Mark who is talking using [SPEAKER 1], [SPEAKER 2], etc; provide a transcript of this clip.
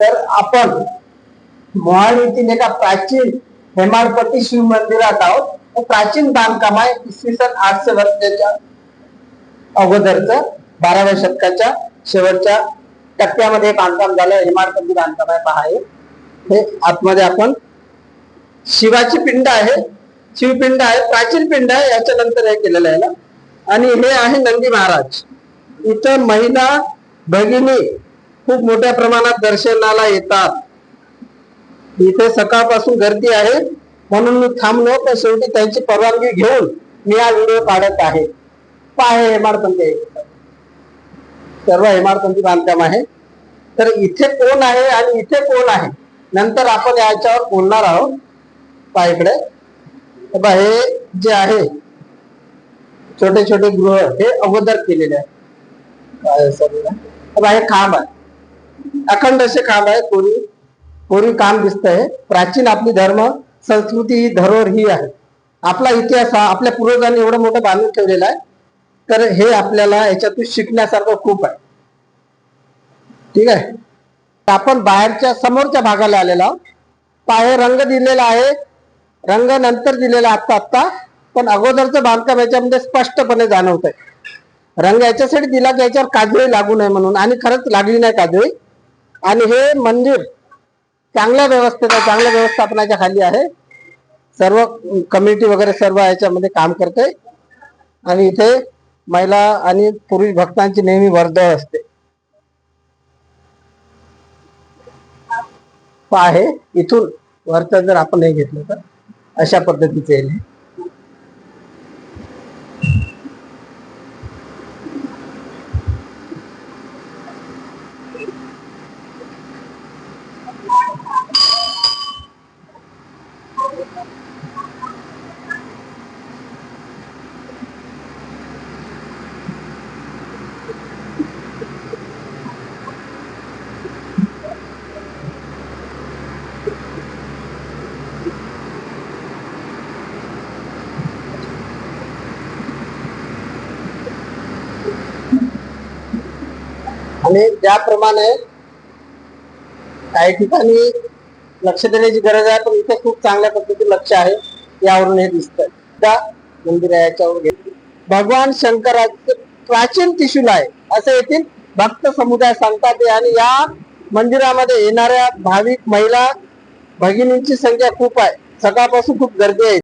[SPEAKER 1] तर आपण मोहाड येथील एका प्राचीन हेमाडपती शिव मंदिरात आहोत. प्राचीन बांधकाम आहे इसवी सन आठशे वर्षाच्या अगोदरच बाराव्या शतकाच्या शेवटच्या टप्प्यामध्ये बांधकाम झालं हेमाडपती बांधकाम आहे पहा हे. आतमध्ये आपण शिवाची पिंड आहे. शिवपिंड आहे प्राचीन पिंड आहे याच्या नंतर हे केलेलं आहे ना. आणि हे आहे नंदी महाराज. इथं महिला भगिनी खूप मोठ्या प्रमाणात दर्शनाला येतात. इथे सकाळपासून गर्दी आहे. म्हणून मी थांबलो पण शेवटी त्यांची परवानगी घेऊन मी हा व्हिडिओ काढत आहे. पाहे हेमाडपंथी सर्व हेमाडपंथी बांधकाम आहे. तर इथे कोण आहे आणि इथे कोण आहे? नंतर आपण याच्यावर बोलणार आहोत. पायकडे इकडे. हे हे जे आहे छोटे छोटे गृह हे अगोदर केलेले आहे. काय हे हे खांब आहे. अखंड असे काम आहे. कोरी कोरी काम दिसतंय. प्राचीन आपली धर्म संस्कृती ही धरोहर ही आहे. आपला इतिहास हा आपल्या पूर्वजांनी एवढं मोठं बांधून ठेवलेला आहे. तर हे आपल्याला याच्यातून शिकण्यासारखं खूप आहे. ठीक आहे? आपण बाहेरच्या समोरच्या भागाला आलेला आहोत. पाहे रंग दिलेला आहे. रंग नंतर दिलेला आत्ता आत्ता. पण अगोदरचं बांधकाम याच्यामध्ये स्पष्टपणे जाणवत आहे रंग याच्यासाठी दिला की याच्यावर काजळी लागू नये म्हणून. आणि खरंच लागली नाही काजळी. आणि हे मंदिर चांगल्या व्यवस्थेचा चांगल्या व्यवस्थापनाच्या खाली आहे. सर्व कमिटी वगैरे सर्व याच्यामध्ये काम करते. आणि इथे महिला आणि पुरुष भक्तांची नेहमी वर्दळ असते. आहे. इथून वरचं जर आपण हे घेतलं तर अशा पद्धतीचे आणि ज्याप्रमाणे काही ठिकाणी लक्ष देण्याची गरज आहे पण इथे खूप चांगल्या पद्धतीने लक्ष आहे यावरून हे दिसत त्या मंदिर आहे याच्यावर भगवान शंकराचे प्राचीन त्रिशूल आहे असं येथील भक्त समुदाय सांगतात आणि या मंदिरामध्ये येणाऱ्या भाविक महिला भगिनींची संख्या खूप आहे. सकाळपासून खूप गर्दी आहे.